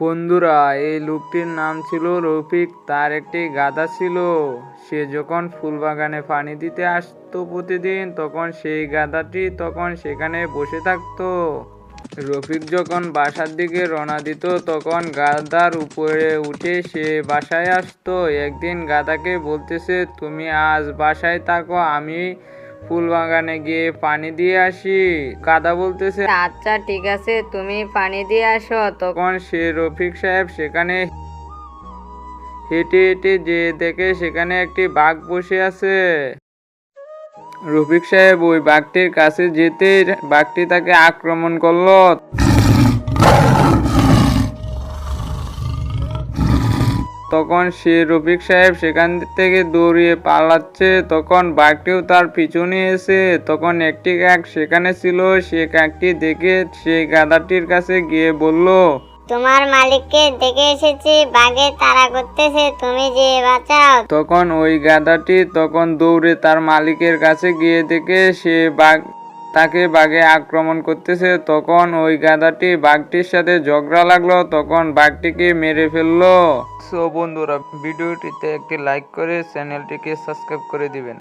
বন্ধুরা, এই লোকটির নাম ছিল রফিক, তার একটি গাধা ছিল। সে যখন ফুল বাগানে পানি দিতে আসতো প্রতিদিন, তখন সেই গাধাটি তখন সেখানে বসে থাকতো। রফিক যখন বাসার দিকে রওনা দিত, তখন গাদার উপরে উঠে সে বাসায় আসতো। একদিন গাদাকে বলতেছে, তুমি আজ বাসায় থাকো, আমি ফুল বাগানে গিয়ে পানি দিয়ে আসি। কাদা বলতেছে আচ্ছা ঠিক আছে তুমি পানি দিয়ে আসো তখন সে রফিক সাহেব সেখানে হেঁটে হেঁটে যে দেখে সেখানে একটি বাঘ বসে আছে। রফিক সাহেব ওই বাঘটির কাছে যেতে বাঘটি তাকে আক্রমণ করল। তখন সে রফিক সাহেব সেখান থেকে দৌড়িয়ে পালাচ্ছে। তখন বাঘটিও তার পিছনে এসে তখন একটি কাক সেখানে ছিল। সে কাকটি দেখে সেই গাধাটির কাছে গিয়ে বলল তোমার মালিককে দেখে এসেছি বাঘে তাড়া করতেছে তুমি যে বাঁচাও। তখন ওই গাধাটি তখন দৌড়ে তার মালিকের কাছে গিয়ে দেখে সে বাঘ তাকে বাঘে আক্রমণ করতেছে। তখন ওই গাধাটি বাঘটির সাথে ঝগড়া লাগল। তখন বাঘটিকে মেরে ফেলল। সো বন্ধুরা ভিডিওটিতে একটি লাইক করে চ্যানেলটিকে সাবস্ক্রাইব করে দিবেন।